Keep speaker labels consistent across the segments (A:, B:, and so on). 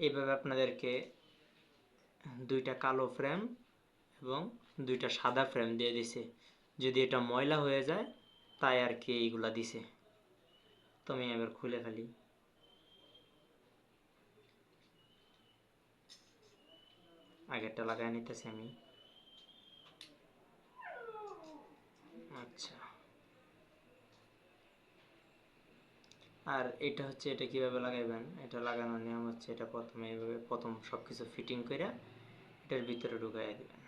A: এইভাবে আপনাদেরকে দুইটা কালো ফ্রেম এবং দুইটা সাদা ফ্রেম দিয়ে দিছে। যদি এটা ময়লা হয়ে যায়, তাই আর কি এইগুলা দিছে। তো আমি এবার খুলে ফেলি। আগেরটা লাগাই নিতেছি আমি। আচ্ছা। আর এটা হচ্ছে এটা কীভাবে লাগাইবেন? এটা লাগানোর নিয়ম হচ্ছে এটা প্রথমে এইভাবে প্রথম সব কিছু ফিটিং করে এটার ভিতরে ঢুকাই দিবেন।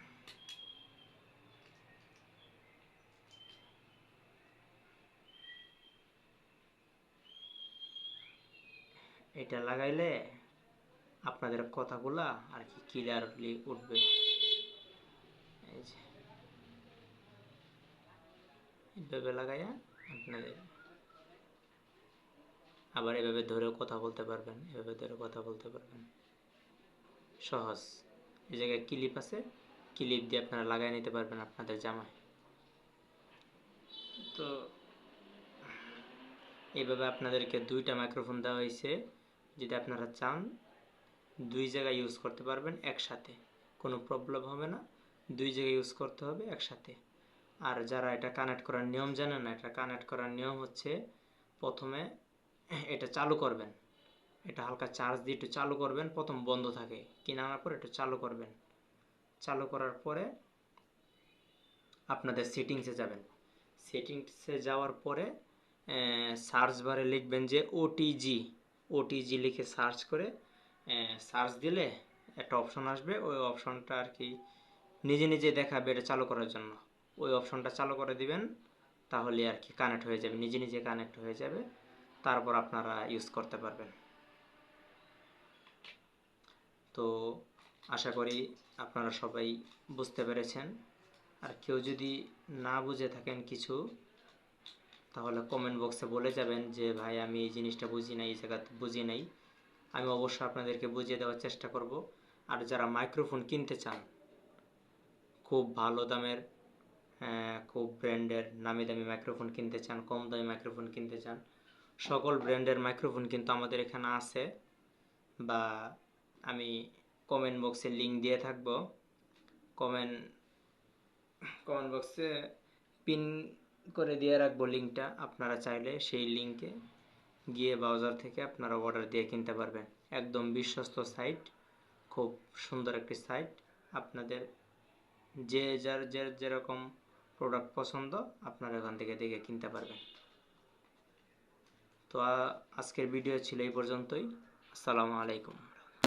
A: এটা লাগাইলে আপনাদের কথাগুলা আর কি ক্লিয়ারলি উঠবে। এই যে। এইভাবে লাগাইয়া আপনাদের আবার এভাবে ধরেও কথা বলতে পারবেন, এভাবে ধরে কথা বলতে পারবেন। সহজ। এই জায়গায় ক্লিপ আছে ক্লিপ দিয়ে আপনারা লাগাই নিতে পারবেন আপনাদের জামায় তো এইভাবে আপনাদেরকে দুইটা মাইক্রোফোন দেওয়া হয়েছে। যদি আপনারা চান, দুই জায়গায় ইউজ করতে পারবেন একসাথে। কোনো প্রবলেম হবে না, দুই জায়গায় ইউজ করতে হবে একসাথে। আর যারা এটা কানেক্ট করার নিয়ম জানে না, এটা কানেক্ট করার নিয়ম হচ্ছে প্রথমে এটা চালু করবেন। এটা হালকা চার্জ দিয়ে একটু চালু করবেন, প্রথম বন্ধ থাকে। কিনে আনার পর একটু চালু করবেন। চালু করার পরে আপনাদের সেটিংসে যাবেন। সেটিংসে যাওয়ার পরে সার্চ বারে লিখবেন যে ওটিজি ওটিজি লিখে সার্চ করে সার্চ দিলে একটা অপশন আসবে। ওই অপশনটা আর কি নিজে নিজে দেখাবে এটা চালু করার জন্য। ওই অপশনটা চালু করে দিবেন, তাহলে আর কি কানেক্ট হয়ে যাবে। নিজে নিজে কানেক্ট হয়ে যাবে। তারপর আপনারা ইউজ করতে পারবেন। তো আশা করি আপনারা সবাই বুঝতে পেরেছেন। আর কেউ যদি না বুঝে থাকেন কিছু, তাহলে কমেন্ট বক্সে বলে যাবেন যে, ভাই, আমি এই জিনিসটা বুঝি নাই, এই জায়গাতে বুঝি নাই। আমি অবশ্যই আপনাদেরকে বুঝিয়ে দেওয়ার চেষ্টা করব। আর যারা মাইক্রোফোন কিনতে চান, খুব ভালো দামের খুব ব্র্যান্ডের নামি দামি মাইক্রোফোন কিনতে চান, কম দামি মাইক্রোফোন কিনতে চান সকল ব্র্যান্ডের মাইক্রোফোন কিন্তু আমাদের এখানে আছে বা আমি কমেন্ট বক্সে লিঙ্ক দিয়ে থাকব। কমেন্ট কমেন্ট বক্সে পিন করে দিয়ে রাখব লিঙ্কটা আপনারা চাইলে সেই লিঙ্কে গিয়ে ব্রাউজার থেকে আপনারা অর্ডার দিয়ে কিনতে পারবেন। একদম বিশ্বস্ত সাইট খুব সুন্দর একটি সাইট আপনাদের যে যার, যে, যেরকম প্রোডাক্ট পছন্দ, আপনারা এখান থেকে দেখে কিনতে পারবেন। তো আজকের ভিডিও ছিল এই পর্যন্তই। আসসালামু আলাইকুম।